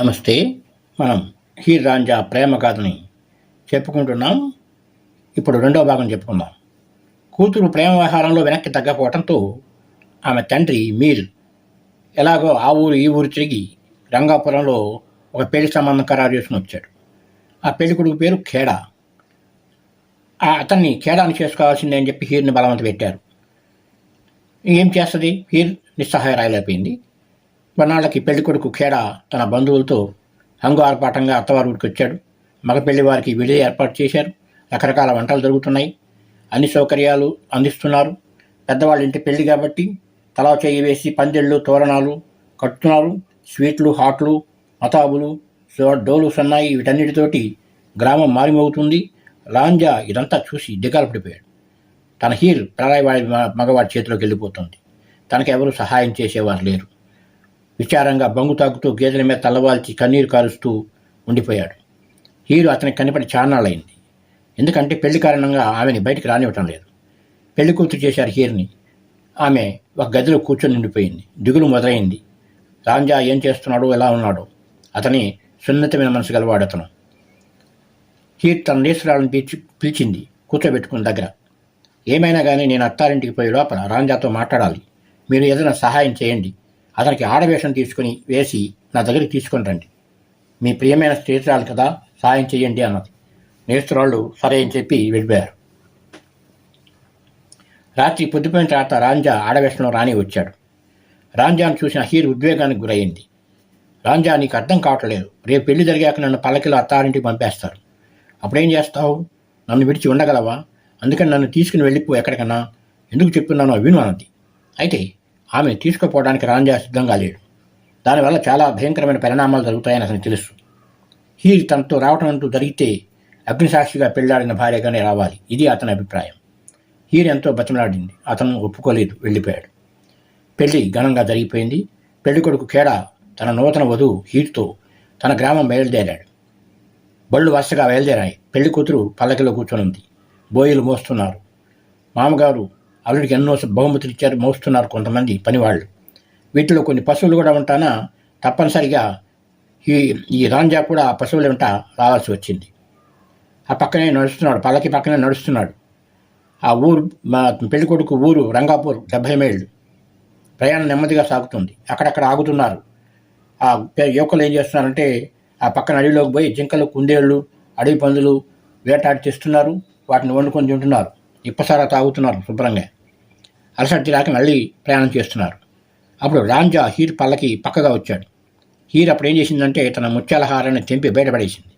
నమస్తే. మనం హీర్ రాంజా ప్రేమ కథని చెప్పుకుంటున్నాం. ఇప్పుడు రెండో భాగం చెప్పుకుందాం. కూతురు ప్రేమ వ్యవహారంలో వెనక్కి తగ్గపోవడంతో ఆమె తండ్రి మీర్ ఎలాగో ఆ ఊరు ఈ ఊరు తిరిగి రంగాపురంలో ఒక పెళ్ళి సంబంధం ఖరారు చేసుకుని వచ్చాడు. ఆ పెళ్ళి కొడుకు పేరు ఖేడా. ఆ అతన్ని ఖేడాని చేసుకోవాల్సిందే అని చెప్పి హీర్ని బలవంత పెట్టారు. ఏం చేస్తుంది? హీర్ నిస్సహాయ నిస్సహాయరాయలైపోయింది కొన్నాళ్ళకి పెళ్ళి కొడుకు ఖేడా తన బంధువులతో హంగు ఆర్పాటంగా అత్తవారి ఊరికి వచ్చాడు. మగ పెళ్ళి వారికి విడి ఏర్పాటు చేశారు. రకరకాల వంటలు జరుగుతున్నాయి. అన్ని సౌకర్యాలు అందిస్తున్నారు. పెద్దవాళ్ళ ఇంటి పెళ్ళి కాబట్టి తలా చేయి వేసి పందిళ్ళు తోరణాలు కట్టుతున్నారు. స్వీట్లు హాట్లు మతాబులు సో- డోలు సన్నాయి వీటన్నిటితోటి గ్రామం మారిమోగుతుంది. లాంజా ఇదంతా చూసి దిగాలు పడిపోయాడు తన హీర్ ప్రారాయవాడి మగవాడి చేతిలోకి వెళ్ళిపోతుంది. తనకెవరూ సహాయం చేసేవారు లేరు. విచారంగా బంగు తాకుతూ గేదెల మీద తల్లవాల్చి కన్నీరు కారుస్తూ ఉండిపోయాడు. హీరో అతనికి కనిపడి చానాళ్ళయింది ఎందుకంటే పెళ్ళి కారణంగా ఆమెని బయటికి రానివ్వటం లేదు. పెళ్ళి కూతురు చేశారు హీర్ని. ఆమె ఒక గదిలో కూర్చొని ఉండిపోయింది దిగులు మొదలైంది. రాంజా ఏం చేస్తున్నాడో ఎలా ఉన్నాడో. అతని సున్నితమైన మనసు గలవాడు అతను. హీర్ తన నేసురాలను పిలిచి పిలిచింది కూర్చోబెట్టుకున్న దగ్గర. ఏమైనా కానీ నేను అత్తారింటికి పోయే లోపల రాంజాతో మాట్లాడాలి. మీరు ఏదైనా సహాయం చేయండి. అతనికి ఆడవేషం తీసుకుని వేసి నా దగ్గరికి తీసుకొని రండి. మీ ప్రియమైన స్నేహితురాలు కదా సహాయం చేయండి అన్నది. నేస్తురాళ్ళు సరే అని చెప్పి వెళ్ళిపోయారు. రాత్రి పొద్దుపోయిన తర్వాత రాంజా ఆడవేషంలో రాణి వచ్చాడు. రాంజాను చూసిన హీర్ ఉద్వేగానికి గురయ్యింది రాంజా నీకు అర్థం కావట్లేదు. రేపు పెళ్ళి జరిగాక నన్ను పల్లకిలో అత్తారింటికి పంపేస్తారు. అప్పుడేం చేస్తావు? నన్ను విడిచి ఉండగలవా? అందుకని నన్ను తీసుకుని వెళ్ళిపో ఎక్కడికన్నా. ఎందుకు చెప్తున్నానో విను అన్నది. అయితే ఆమె తీసుకుపోవడానికి రాంజా సిద్ధంగా లేడు. దానివల్ల చాలా భయంకరమైన పరిణామాలు జరుగుతాయని అతనికి తెలుసు. హీర్ తనతో రావటం అంటూ జరిగితే అగ్నిసాక్షిగా పెళ్ళాడిన భార్యగానే రావాలి. ఇది అతని అభిప్రాయం. హీర్ ఎంతో బతిమలాడింది. అతను ఒప్పుకోలేదు వెళ్ళిపోయాడు. పెళ్ళి ఘనంగా జరిగిపోయింది. పెళ్ళి కొడుకు ఖేడా తన నూతన వధువు హీర్తో తన గ్రామం బయలుదేరాడు. బళ్ళు వరుసగా బయలుదేరాయి. పెళ్ళి కూతురు పల్లకిలో కూర్చొని ఉంది బోయిలు మోస్తున్నారు. మామగారు అల్లుడికి ఎన్నో బహుమతులు ఇచ్చారు మోస్తున్నారు కొంతమంది పనివాళ్ళు. వీటిలో కొన్ని పశువులు కూడా ఉంటానా? తప్పనిసరిగా ఈ ఈ రాంజా కూడా ఆ పశువుల వెంట రావాల్సి వచ్చింది. ఆ పక్కనే నడుస్తున్నాడు పల్లకి పక్కనే నడుస్తున్నాడు. ఆ ఊరు మా పెళ్ళి కొడుకు ఊరు రంగాపూర్ డెబ్భై మైళ్ళు ప్రయాణం నెమ్మదిగా సాగుతుంది. అక్కడక్కడ ఆగుతున్నారు. ఆ యువకులు ఏం చేస్తున్నారంటే ఆ పక్కన అడవిలోకి పోయి జింకలు కుందేళ్ళు అడవి పందులు వేటాడి తెస్తున్నారు. వాటిని వండుకొని తింటున్నారు. ఇప్పసారా తాగుతున్నారు శుభ్రంగా. అలసటి రాక మళ్ళీ ప్రయాణం చేస్తున్నారు. అప్పుడు రాంజా హీర్ పల్లకి పక్కగా వచ్చాడు. హీర్ అప్పుడు ఏం చేసిందంటే తన ముత్యాల హారాన్ని తెంపి బయటపడేసింది.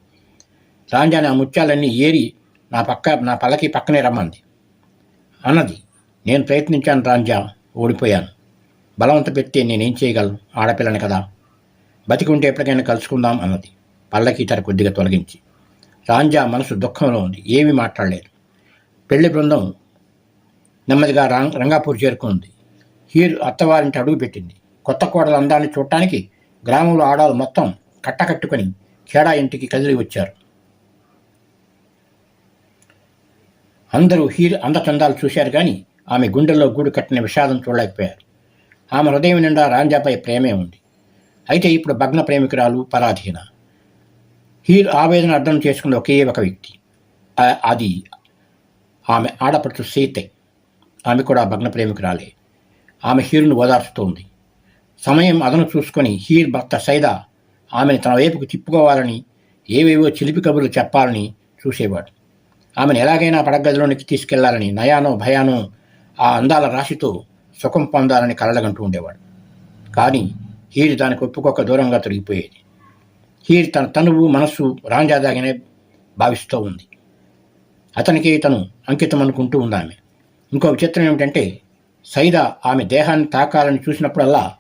రాంజాని ఆ ముత్యాలన్నీ ఏరి నా పక్క నా పల్లకి పక్కనే రమ్మంది. అన్నది నేను ప్రయత్నించాను రాంజా ఓడిపోయాను. బలవంత పెట్టి నేనేం చేయగలను? ఆడపిల్లని కదా. బతికి ఉంటే ఎప్పటికైనా కలుసుకుందాం అన్నది. పల్లకి తర కొద్దిగా తొలగించి. రాంజా మనసు దుఃఖంలో ఉంది. ఏమీ మాట్లాడలేదు. పెళ్ళి బృందం నెమ్మదిగా రం- రంగాపూర్ చేరుకుంది. హీర్ అత్తవారింటి అడుగు పెట్టింది. కొత్త కోడల అందాన్ని చూడటానికి గ్రామంలో ఆడాలు మొత్తం కట్టకట్టుకొని ఖేడా ఇంటికి కదిలి వచ్చారు. అందరూ హీర్ అందచందాలు చూశారు కానీ ఆమె గుండెల్లో గూడు కట్టిన విషాదం చూడలేకపోయారు. ఆమె హృదయం నిండా రాంజాపై ప్రేమే ఉంది. అయితే ఇప్పుడు భగ్న ప్రేమికురాలు పరాధీన. హీర్ ఆవేదన అర్థం చేసుకున్న ఒకే ఒక వ్యక్తి. అది ఆమె ఆడపడుచు సీతే. ఆమె కూడా భగ్న ప్రేమికురాలే ఆమె హీరును ఓదార్చుతోంది. సమయం అదను చూసుకొని హీర్ భర్త సైదా ఆమెను తన వైపుకు తిప్పుకోవాలని ఏవేవో చిలిపి కబుర్లు చెప్పాలని చూసేవాడు. ఆమెను ఎలాగైనా పడగదిలోనికి తీసుకెళ్ళాలని నయానో భయానో ఆ అందాల రాశితో సుఖం పొందాలని కలలగంటూ ఉండేవాడు. కానీ హీర్ దానికి ఒప్పుకోక దూరంగా తొలగిపోయేది. హీర్ తన తనువు మనస్సు రాంజాదాగానే భావిస్తూ ఉంది. అతనికి తను అంకితం అనుకుంటూ ఉందామె ఇంకో విచిత్రం ఏమిటంటే సైదా ఆమె దేహాన్ని తాకాలని చూసినప్పుడల్లా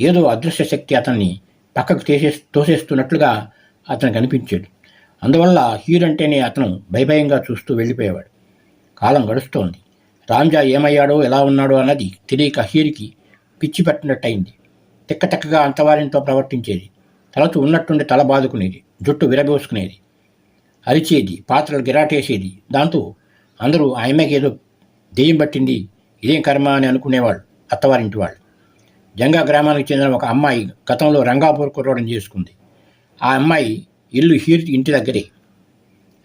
ఏదో అదృశ్య శక్తి అతన్ని పక్కకు తీసే తోసేస్తున్నట్లుగా అతనికి అనిపించాడు అందువల్ల హీరంటేనే అతను భయభయంగా చూస్తూ వెళ్ళిపోయేవాడు. కాలం గడుస్తోంది. రాంజా ఏమయ్యాడో ఎలా ఉన్నాడో అన్నది తెలియక హీరికి పిచ్చి పట్టినట్టయింది. తిక్కతక్కగా అంతవారింతో ప్రవర్తించేది. తలతో ఉన్నట్టుండి తల బాదుకునేది. జుట్టు విరబోసుకునేది. అరిచేది పాత్రలు గిరాటేసేది. దాంతో అందరూ ఆమెకి దెయ్యం పట్టింది ఇదేం కర్మ అని అనుకునేవాళ్ళు అత్తవారింటి వాళ్ళు. జంగా గ్రామానికి చెందిన ఒక అమ్మాయి గతంలో రంగాపూర్ కుర్రోడం చేసుకుంది. ఆ అమ్మాయి ఇల్లు హీర్ ఇంటి దగ్గరే.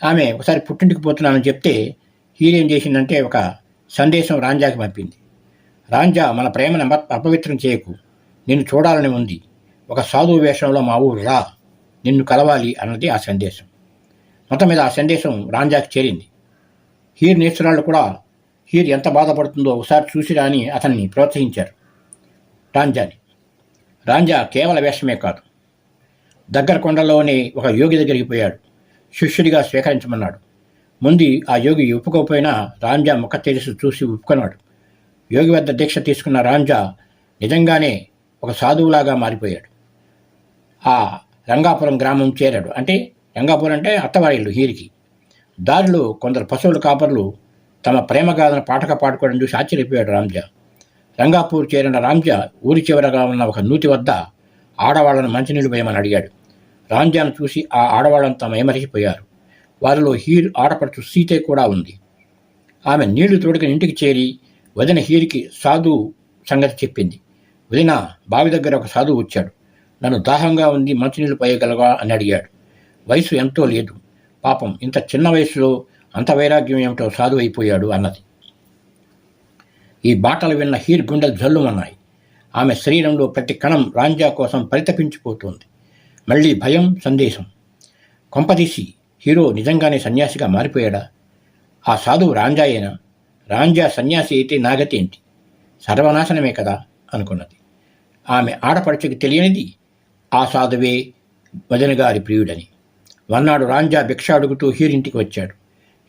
ఆమె ఒకసారి పుట్టింటికి పోతున్నానని చెప్తే హీర్ ఏం చేసిందంటే ఒక సందేశం రాంజాకి పంపింది. రాంజా మన ప్రేమను అపవిత్రం చేయకు. నిన్ను చూడాలని ఉంది. ఒక సాధువు వేషంలో మా ఊరు రా. నిన్ను కలవాలి అన్నది ఆ సందేశం. మొత్తం మీద ఆ సందేశం రాంజాకి చేరింది. హీర్ నేస్తురాళ్ళు కూడా హీర్ ఎంత బాధపడుతుందో ఒకసారి చూసిరా అని అతన్ని ప్రోత్సహించారు రాంజాని. రాంజా కేవల వేషమే కాదు దగ్గర కొండలోనే ఒక యోగి దగ్గరికి పోయాడు. శిష్యుడిగా స్వీకరించమన్నాడు. ముందు ఆ యోగి ఒప్పుకోకపోయినా రాంజా ముఖ తెరిసి చూసి ఒప్పుకున్నాడు. యోగి వద్ద దీక్ష తీసుకున్న రాంజా నిజంగానే ఒక సాధువులాగా మారిపోయాడు. ఆ రంగాపురం గ్రామం చేరాడు. అంటే రంగాపురం అంటే అత్తవారిల్లు హీరికి. దారిలో కొందరు పశువుల కాపర్లు తమ ప్రేమగాథను పాటక పాడుకోవడం చూసి ఆశ్చర్యపోయాడు రామ్జా. రంగాపూర్ చేరిన రామ్జా ఊరి చివరగా ఉన్న ఒక నూతి వద్ద ఆడవాళ్ళను మంచినీళ్ళు వేయమని అడిగాడు. రామ్జాను చూసి ఆ ఆడవాళ్ళంతా మేమరిచిపోయారు వారిలో హీర్ ఆడపడుచు సీతే కూడా ఉంది. ఆమె నీళ్ళు తోడుకుని ఇంటికి చేరి వదిన హీరికి సాధు సంగతి చెప్పింది. వదిన బావి దగ్గర ఒక సాధువు వచ్చాడు. నన్ను దాహంగా ఉంది మంచినీళ్ళు పోయగలవా అని అడిగాడు. వయసు ఎంతో లేదు. పాపం ఇంత చిన్న వయసులో అంత వైరాగ్యం ఏమిటో సాధువు అయిపోయాడు అన్నది. ఈ బాటలు విన్న హీర్ గుండెలు జల్లుమన్నాయి. ఆమె శరీరంలో ప్రతి కణం రాంజా కోసం పరితపించిపోతుంది. మళ్ళీ భయం సందేశం. కొంపదీసి హీరో నిజంగానే సన్యాసిగా మారిపోయాడా? ఆ సాధువు రాంజాయేనా? రాంజా సన్యాసి అయితే నాగతి ఏంటి? సర్వనాశనమే కదా అనుకున్నది. ఆమె ఆడపడుచుకి తెలియనిది ఆ సాధువే వదిన గారి ప్రియుడని. వన్నాడు రాంజా భిక్ష అడుగుతూ హీరింటికి వచ్చాడు.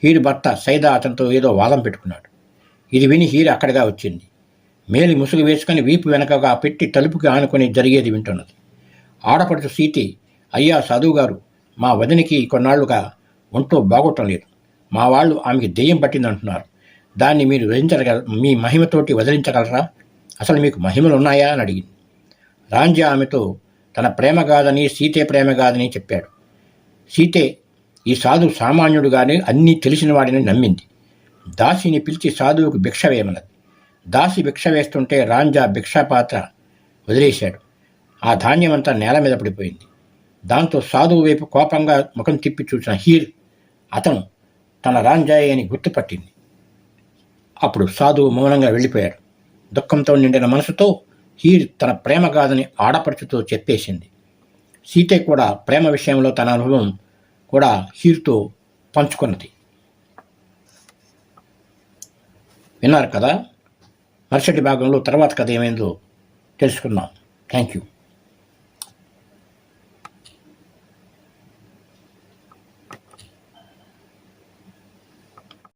హీరు భర్త సైదా అతనితో ఏదో వాదం పెట్టుకున్నాడు. ఇది విని హీరు అక్కడగా వచ్చింది. మేలి ముసుగు వేసుకొని వీపు వెనకగా పెట్టి తలుపుకి ఆనుకొని జరిగేది వింటున్నది. ఆడపడుచు సీతి అయ్యా సాధువు గారు మా వదినికి కొన్నాళ్ళుగా ఒంట్లో బాగోటం లేదు. మా వాళ్ళు ఆమెకి దెయ్యం పట్టిందంటున్నారు. దాన్ని మీరు వదిలించగల మీ మహిమతోటి వదిలించగలరా అసలు మీకు మహిమలు ఉన్నాయా? అని అడిగింది. రాంజా ఆమెతో తన ప్రేమ కాదని సీతే ప్రేమ కాదని చెప్పాడు. సీతే ఈ సాధు సామాన్యుడుగానే అన్నీ తెలిసిన వాడిని నమ్మింది. దాసిని పిలిచి సాధువుకు భిక్ష వేయమన్నది. దాసి భిక్ష వేస్తుంటే రాంజా భిక్షాపాత్ర వదిలేశాడు. ఆ ధాన్యమంతా నేల మీద పడిపోయింది. దాంతో సాధువు వైపు కోపంగా ముఖం తిప్పి చూసిన హీర్ అతను తన రాంజాయి అని గుర్తుపట్టింది. అప్పుడు సాధువు మౌనంగా వెళ్ళిపోయాడు. దుఃఖంతో నిండిన మనసుతో హీర్ తన ప్రేమ కాదని ఆడపడుచుతో చెప్పేసింది. సీతే కూడా ప్రేమ విషయంలో తన అనుభవం కూడా హీర్తో పంచుకున్నది. విన్నారు కదా? మరుసటి భాగంలో తర్వాత కథ ఏమైందో తెలుసుకుందాం. Thank you